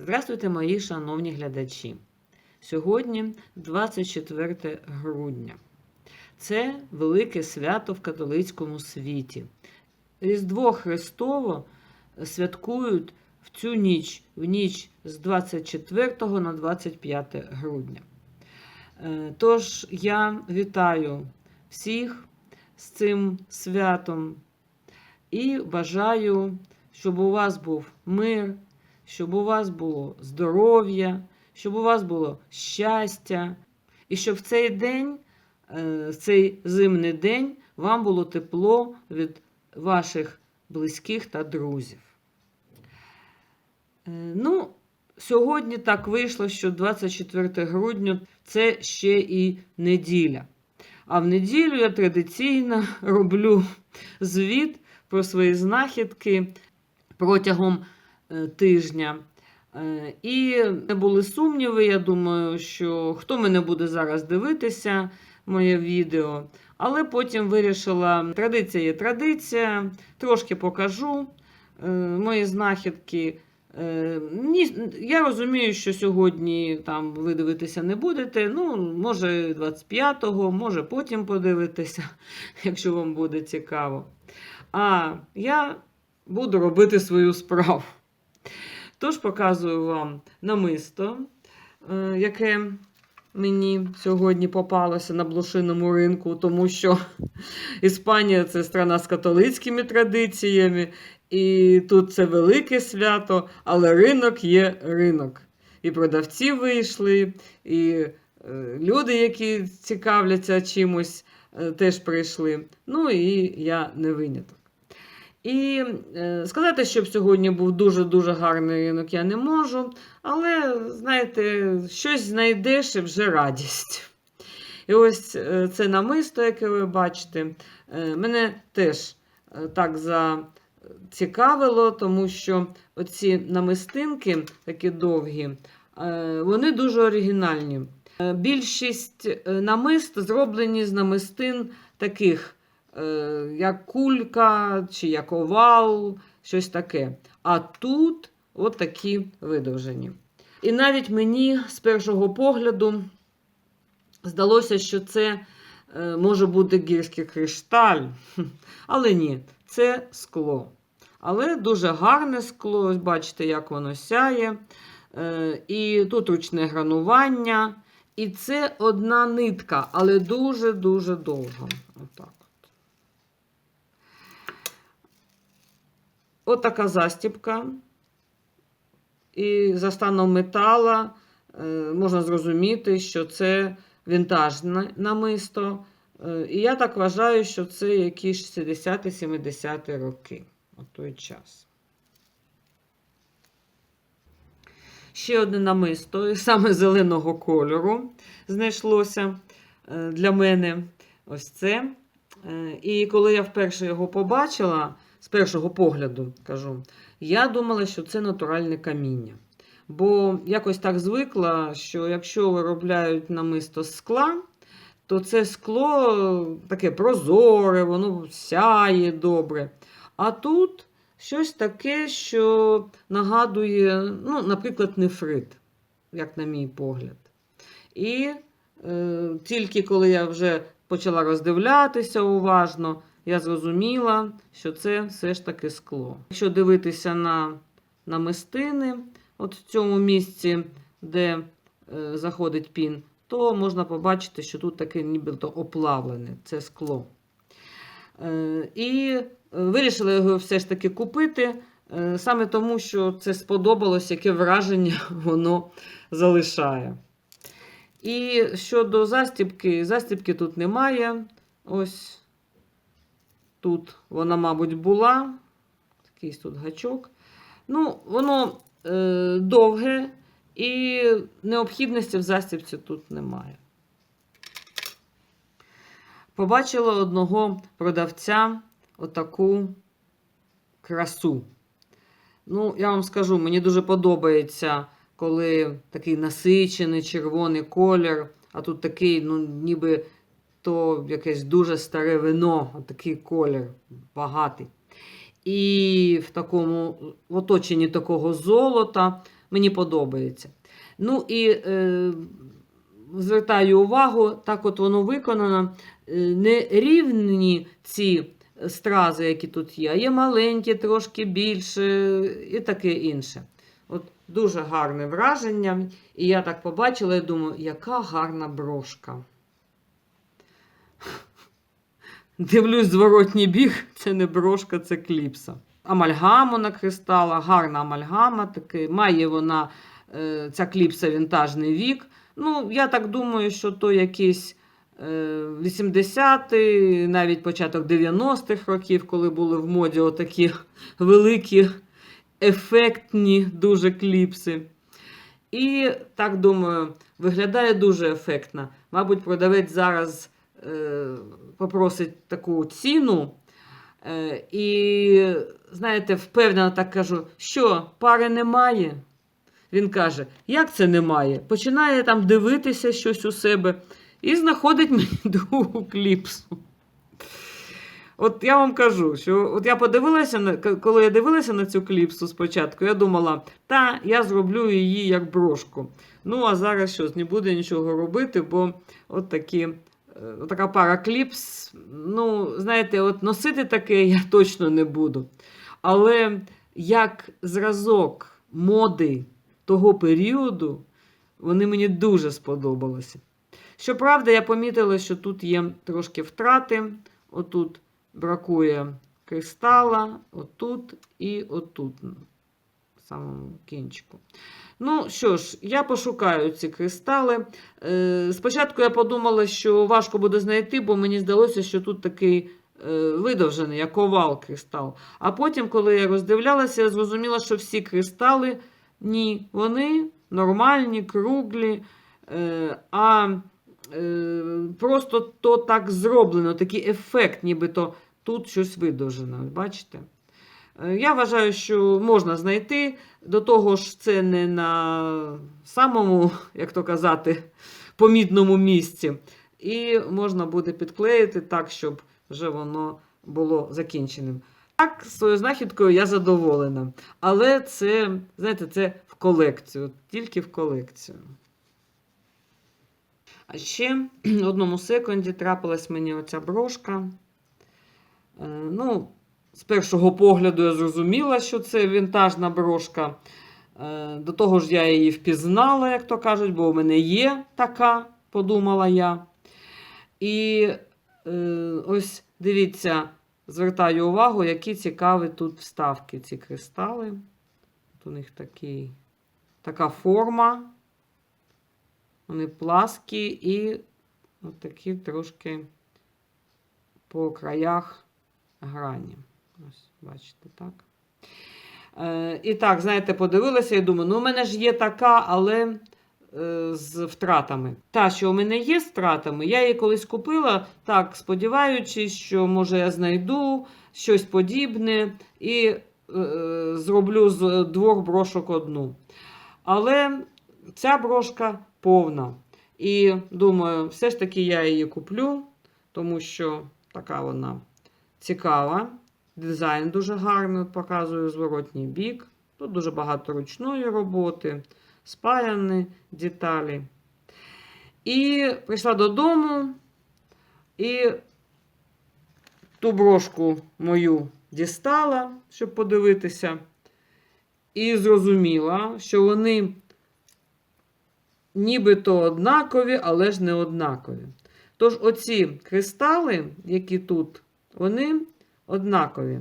Здравствуйте, мої шановні глядачі. Сьогодні 24 грудня. Це велике свято в католицькому світі. Різдво Христово святкують в цю ніч, в ніч з 24 на 25 грудня. Е, Тож я вітаю всіх з цим святом і бажаю, щоб у вас був мир, щоб у вас було здоров'я, щоб у вас було щастя, і щоб в цей день, е, в цей зимний день, вам було тепло від ваших близьких та друзів. Е, Ну, сьогодні так вийшло, що 24 грудня це ще і неділя. А в неділю я традиційно роблю звіт про свої знахідки протягом тижня. Е, І не були сумніви. Я думаю, що хто мене буде зараз дивитися, моє відео. Але потім вирішила, традиція є традиція, трошки покажу е, мої знахідки. Е, я розумію, що сьогодні там ви дивитися не будете. Ну, може, 25-го, може потім подивитися, якщо вам буде цікаво. А я буду робити свою справу. Тож показую вам намисто, е, яке мені сьогодні попалося на блошиному ринку, тому що Іспанія це страна з католицькими традиціями, і тут це велике свято, але ринок є ринок. І продавці вийшли, і е, люди, які цікавляться чимось, е, теж прийшли. Ну і я не виняток. І е, сказати, щоб сьогодні був дуже-дуже гарний ринок, я не можу. Але, знаєте, щось знайдеш і вже радість. І ось е, це намисто, яке ви бачите, е, мене теж так зацікавило, тому що оці намистинки, такі довгі, вони дуже оригінальні. Більшість намист зроблені з намистин таких як кулька чи як овал, щось таке. А тут от такі видовжені. І навіть мені з першого погляду здалося, що це е, може бути гірський кришталь. Але ні, це скло. Але дуже гарне скло, бачите, як воно сяє. Е, І тут ручне гранування. І це одна нитка, але дуже-дуже довга. Отак. От така застібка. І за станом метала е, можна зрозуміти, що це вінтажне намисто. Е, і я так вважаю, що це якісь 60-70 роки у той час. Ще одне намисто, саме зеленого кольору, знайшлося е, для мене ось це. І коли я вперше його побачила, з першого погляду кажу, я думала, що це натуральне каміння. Бо якось так звикла, що якщо виробляють намисто з скла, то це скло таке прозоре, воно сяє добре. А тут щось таке, що нагадує, ну, наприклад, нефрит, як на мій погляд. І е, тільки коли я вже почала роздивлятися уважно, я зрозуміла, що це все ж таки скло. Якщо дивитися на намистини, от в цьому місці, де е, заходить пін, то можна побачити, що тут таке нібито оплавлене, це скло. Е, і вирішила його все ж таки купити, е, саме тому, що це сподобалось, яке враження воно залишає. І щодо застібки, застібки тут немає. Ось тут вона, мабуть, була. Такий тут гачок. Ну, воно е, довге і необхідності в застібці тут немає. Побачила одного продавця отаку красу. Ну, я вам скажу, мені дуже подобається, коли такий насичений червоний колір, а тут такий, ну, ніби то якесь дуже старе вино, отакий колір багатий. І в такому в оточенні такого золота мені подобається. Ну і е, звертаю увагу, так от воно виконано. Е, Не рівні ці стрази, які тут є, а є маленькі, трошки більше і таке інше. От Дуже гарне враження. І я так побачила і думаю, яка гарна брошка. Дивлюсь, зворотній біг, це не брошка, це кліпса. Амальгаму на кристалах, гарна амальгама, таки. має вона е, ця кліпса вінтажний вік. Ну, я так думаю, що то якийсь е, 80-й, навіть початок 90-х років, коли були в моді отакі великі, ефектні дуже кліпси. І так думаю, виглядає дуже ефектно. Мабуть, продавець зараз е, попросить таку ціну. Е, і, знаєте, впевнено так кажу, що пари немає. Він каже, як це немає? Починає там дивитися щось у себе і знаходить мені другу кліпсу. От я вам кажу, що от я подивилася, коли я дивилася на цю кліпсу спочатку, я думала, та я зроблю її як брошку. Ну, а зараз щось не буде нічого робити, бо от такі, е, така пара кліпс. Ну, знаєте, от носити таке я точно не буду. Але як зразок моди того періоду, вони мені дуже сподобалися. Щоправда, я помітила, що тут є трошки втрати. Отут бракує кристала, отут і отут, самому кінчику. Ну що ж, я пошукаю ці кристали. Е, спочатку я подумала, що важко буде знайти, бо мені здалося, що тут такий е, видовжений, як овал кристал. А потім, коли я роздивлялася, я зрозуміла, що всі кристали ні, вони нормальні, круглі. Е, а просто то так зроблено, такий ефект, нібито тут щось видовжено. Бачите? Е, Я вважаю, що можна знайти. До того ж, це не на самому, як то казати, помітному місці. І можна буде підклеїти так, щоб вже воно було закінченим. Так, своєю знахідкою я задоволена. Але це, знаєте, це в колекцію, тільки в колекцію. А ще в одному секунді трапилась мені оця брошка. Е, Ну, з першого погляду я зрозуміла, що це вінтажна брошка. Е, До того ж, я її впізнала, як то кажуть, бо у мене є така, подумала я. І е, ось дивіться, звертаю увагу, які цікаві тут вставки, ці кристали. От у них такий, така форма. Вони пласкі і от такі трошки по краях грані. Ось, бачите, так. Е, і так, знаєте, подивилася і думаю, ну, у мене ж є така, але е, з втратами. Та, що у мене є з втратами, я її колись купила, так, сподіваючись, що може я знайду щось подібне і е, зроблю з двох брошок одну. Але ця брошка повна. І думаю, все ж таки я її куплю, тому що така вона цікава. Дизайн дуже гарний, от показую зворотній бік. Тут дуже багато ручної роботи, спаяні деталі. І прийшла додому і ту брошку мою дістала, щоб подивитися. І зрозуміла, що вони нібито однакові, але ж не однакові. Тож оці кристали, які тут, вони однакові.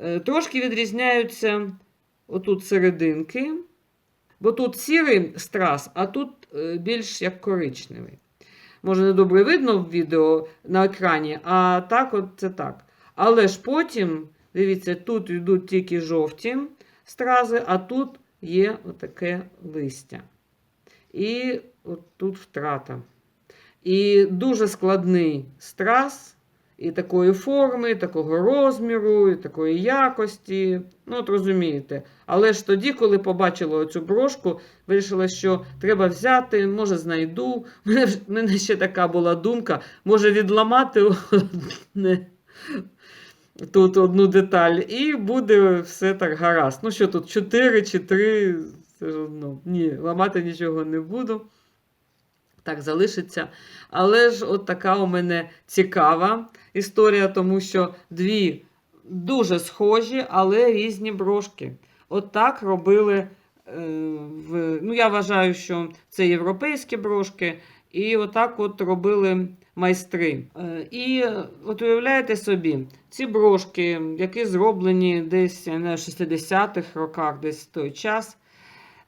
Е, Трошки відрізняються отут серединки, бо тут сірий страс, а тут е, більш як коричневий. Може, не добре видно в відео на екрані, а так от це так. Але ж потім, дивіться, тут йдуть тільки жовті стрази, а тут є отаке листя. І от тут втрата. І дуже складний страс, і такої форми, і такого розміру, і такої якості. Ну, от розумієте. Але ж тоді, коли побачила цю брошку, вирішила, що треба взяти, може, знайду. У мене, мене ще така була думка, може відламати одне, тут одну деталь, і буде все так гаразд. Ну що тут, 4 чи 3 Це ж одно. Ні, ламати нічого не буду. Так, залишиться. Але ж от така у мене цікава історія, тому що дві дуже схожі, але різні брошки. От так робили. е, В... Ну, я вважаю, що це європейські брошки, і отак от робили майстри. Е, І от уявляєте собі, ці брошки, які зроблені десь в 60-х роках, десь в той час.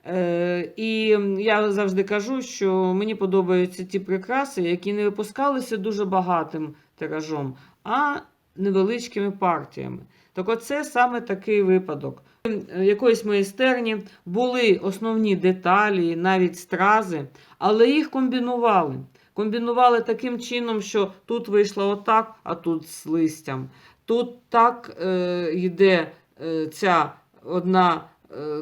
Е, І я завжди кажу, що мені подобаються ті прикраси, які не випускалися дуже багатим тиражом, а невеличкими партіями. Так оце саме такий випадок. Е, Якоїсь майстерні були основні деталі, навіть стрази, але їх комбінували. Комбінували таким чином, що тут вийшло отак, а тут з листям. Тут так е, йде е, ця одна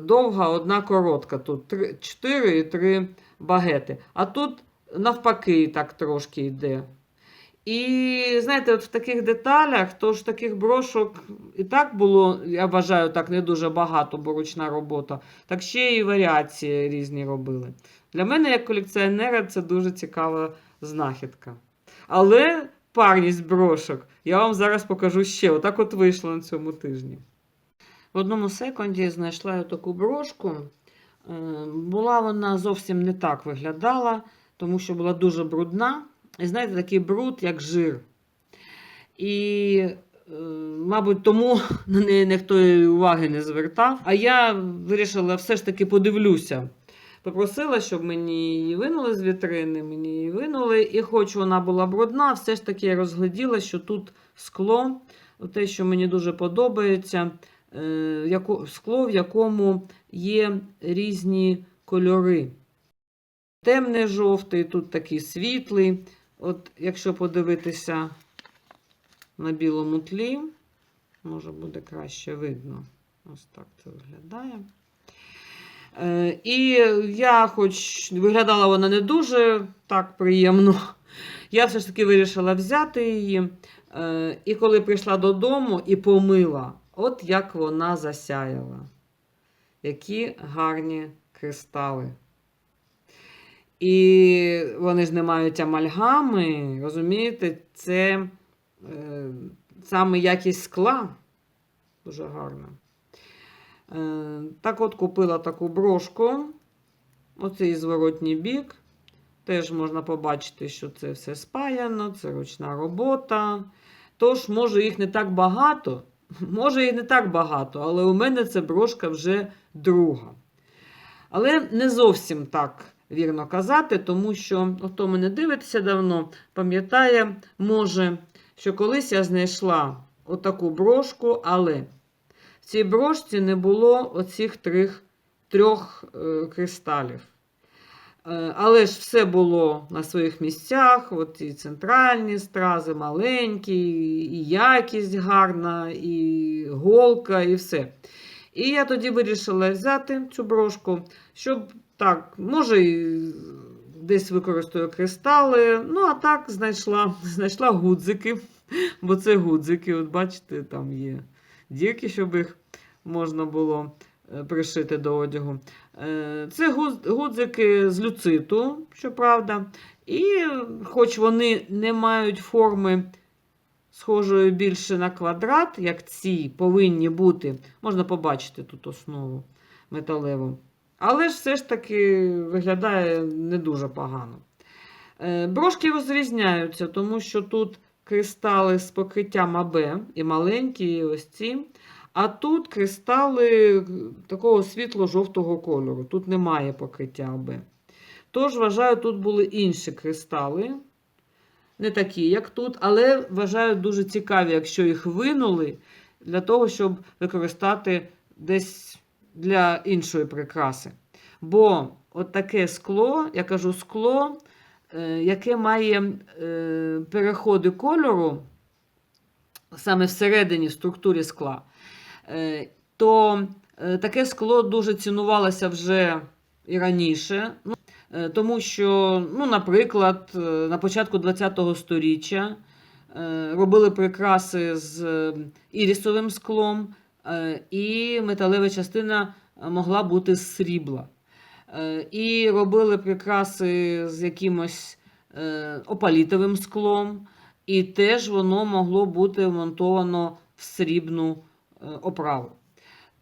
довга, одна коротка. Тут 4 і 3 багети. А тут навпаки так трошки йде. І знаєте, от в таких деталях, то ж таких брошок і так було, я вважаю, так не дуже багато, бо ручна робота, так ще і варіації різні робили. Для мене, як колекціонера, це дуже цікава знахідка. Але парність брошок я вам зараз покажу ще. Отак от вийшло на цьому тижні. В одному секунді знайшла я таку брошку. Е, Була вона зовсім не так виглядала, тому що була дуже брудна. І знаєте, такий бруд, як жир. І, е, мабуть, тому на неї ніхто уваги не звертав. А я вирішила все ж таки подивлюся. Попросила, щоб мені її винули з вітрини, мені її винули. І хоч вона була брудна, все ж таки я розгляділа, що тут скло, те, що мені дуже подобається, скло, в якому є різні кольори. Темний жовтий, тут такий світлий. От якщо подивитися на білому тлі, може буде краще видно. Ось так це виглядає. Е, І я, хоч виглядала вона не дуже так приємно, я все ж таки вирішила взяти її. Е, І коли прийшла додому і помила, от як вона засяяла. Які гарні кристали. І вони ж не мають амальгами, розумієте, це е, саме якість скла. Дуже гарна. Е, так от купила таку брошку. Оцей зворотній бік. Теж можна побачити, що це все спаяно, це ручна робота. Тож, може, їх не так багато, може, і не так багато, але у мене це брошка вже друга. Але не зовсім так вірно казати, тому що хто мене дивиться давно, пам'ятає, може, що колись я знайшла отаку брошку, але в цій брошці не було оцих трьох, трьох е, кристалів. Е, Але ж все було на своїх місцях, от і центральні стрази, маленькі, і якість гарна, і голка, і все. І я тоді вирішила взяти цю брошку, щоб так, може, десь використаю кристали. Ну, а так знайшла, знайшла гудзики, бо це гудзики, от бачите, там є дірки, щоб їх можна було е, пришити до одягу. Е, Це гудзики з люциту, щоправда. І хоч вони не мають форми схожої більше на квадрат, як ці повинні бути, можна побачити тут основу металеву. Але ж все ж таки виглядає не дуже погано. Е, Брошки розрізняються, тому що тут кристали з покриттям АБ і маленькі, і ось ці. А тут кристали такого світло-жовтого кольору. Тут немає покриття АБ. Тож, вважаю, тут були інші кристали. Не такі, як тут, але вважаю дуже цікаві, якщо їх винули, для того, щоб використати десь для іншої прикраси. Бо от таке скло, я кажу скло, е, яке має е, переходи кольору саме всередині структурі скла, е, то е, таке скло дуже цінувалося вже і раніше. Ну, е, тому що, ну, наприклад, е, на початку ХХ століття е, робили прикраси з е, ірісовим склом, е, і металева частина могла бути з срібла. Е, І робили прикраси з якимось е, опалітовим склом, і теж воно могло бути вмонтовано в срібну е, оправу.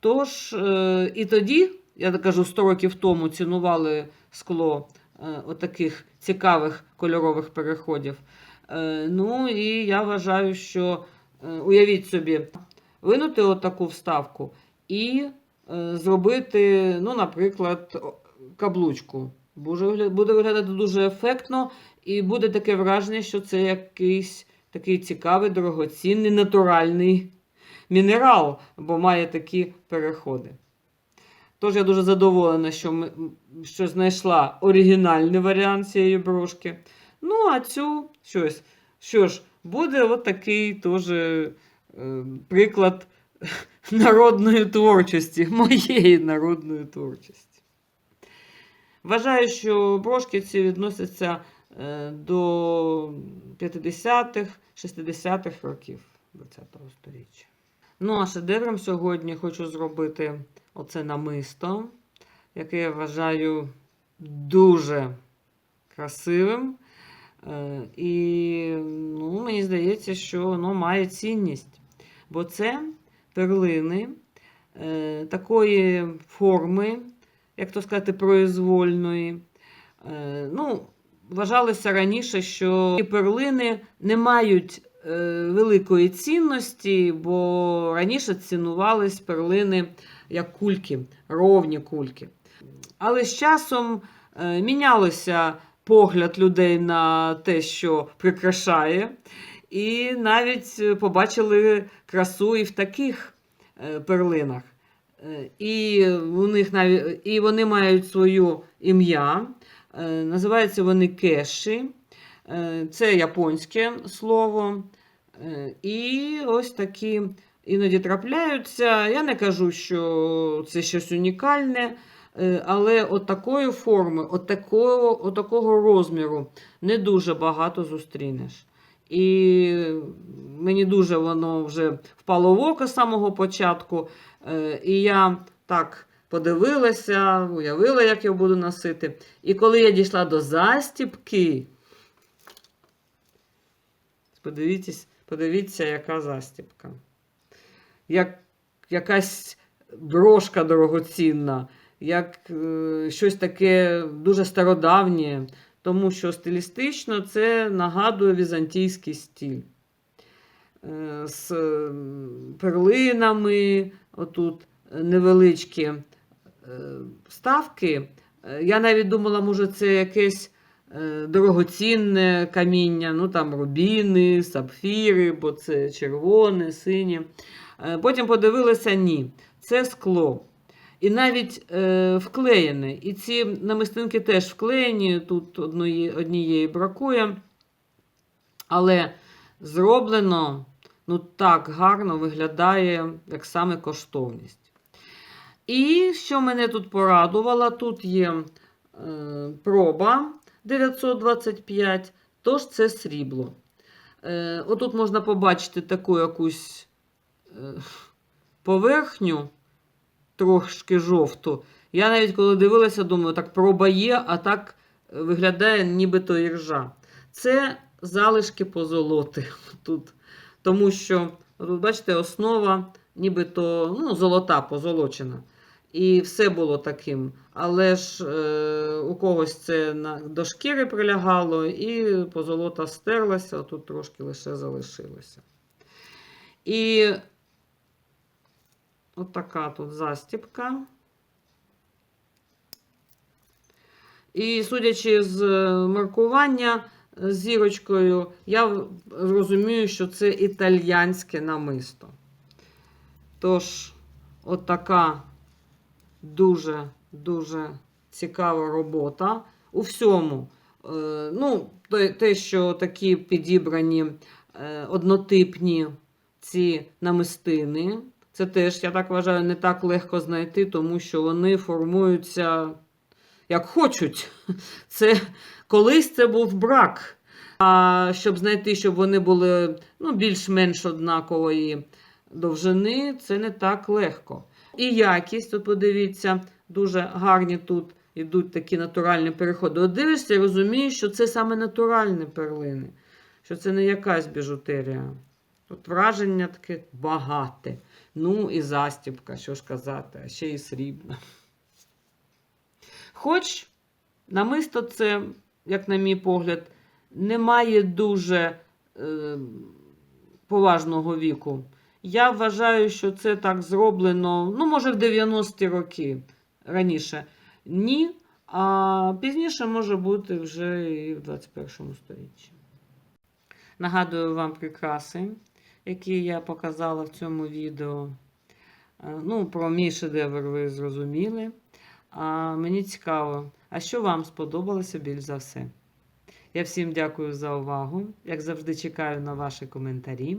Тож, е, і тоді, я кажу, 100 років тому цінували скло е, отаких цікавих кольорових переходів. Е, Ну і я вважаю, що уявіть собі, винути отаку вставку і зробити, ну, наприклад, каблучку. Буде виглядати дуже ефектно, і буде таке враження, що це якийсь такий цікавий, дорогоцінний, натуральний мінерал, бо має такі переходи. Тож я дуже задоволена, що, ми, що знайшла оригінальний варіант цієї брошки. Ну, а цю щось. Що ж, буде от такий теж е, приклад народної творчості, моєї народної творчості. Вважаю, що брошки ці відносяться е, до 50-х, 60-х років ХХ століття. Ну, а шедевром сьогодні хочу зробити оце намисто, яке я вважаю дуже красивим. Е, І ну, мені здається, що воно має цінність. Бо це перлини е, такої форми, як то сказати, произвольної. Е, ну, вважалося раніше, що перлини не мають великої цінності, бо раніше цінувались перлини як кульки, ровні кульки. Але з часом е, мінялося погляд людей на те, що прикрашає, і навіть е, побачили красу і в таких е, перлинах. Е, І, у них навіть, і вони мають своє ім'я. Е, Називаються вони кеші. Е, Це японське слово. Е, І ось такі іноді трапляються. Я не кажу, що це щось унікальне, е, але от такої форми, от такого, от такого розміру не дуже багато зустрінеш. І мені дуже воно вже впало в око з самого початку. І я так подивилася, уявила, як я буду носити. І коли я дійшла до застіпки, подивіться, подивіться, яка застіпка. Як якась брошка дорогоцінна, як е, щось таке дуже стародавнє, тому що стилістично це нагадує візантійський стиль. Е, з е, перлинами, отут невеличкі е, вставки. Е, Я навіть думала, може, це якесь дорогоцінне каміння, ну там рубіни, сапфіри, бо це червоне, синє. Е, Потім подивилася, ні, це скло. І навіть е, вклеєне. І ці намистинки теж вклеєні, тут одної, однієї бракує. Але зроблено ну, так гарно виглядає, як саме коштовність. І що мене тут порадувало, тут є е, проба 925, тож це срібло. Е, отут можна побачити таку якусь е, поверхню, трошки жовту. Я навіть коли дивилася, думаю, так проба є, а так е, виглядає нібито іржа. Це залишки позолоти тут. Тому що, тут, бачите, основа нібито ну, золота позолочена. І все було таким. Але ж е, у когось це на, до шкіри прилягало, і позолота стерлася, тут трошки лише залишилося. І от тут застіпка. І судячи з е, маркування е, зірочкою, я розумію, що це італьянське намисто. Тож, от така дуже-дуже цікава робота у всьому. Е, ну, те, що такі підібрані е, однотипні ці намистини, це теж, я так вважаю, не так легко знайти, тому що вони формуються як хочуть. Це колись це був брак. А щоб знайти, щоб вони були ну, більш-менш однакової довжини, це не так легко. І якість, от подивіться, дуже гарні тут йдуть такі натуральні переходи. От дивишся і розумієш, що це саме натуральні перлини, що це не якась біжутерія. Тут враження таке багате. Ну і застібка, що ж казати, а ще і срібна. Хоч намисто це, як на мій погляд, не має дуже е, поважного віку. Я вважаю, що це так зроблено, ну, може, в 90-ті роки раніше. Ні. А пізніше може бути вже і в 21 столітті. Нагадую вам прикраси, які я показала в цьому відео. Е, Ну, про мій шедевр ви зрозуміли. А мені цікаво, а що вам сподобалося більш за все? Я всім дякую за увагу. Як завжди, чекаю на ваші коментарі.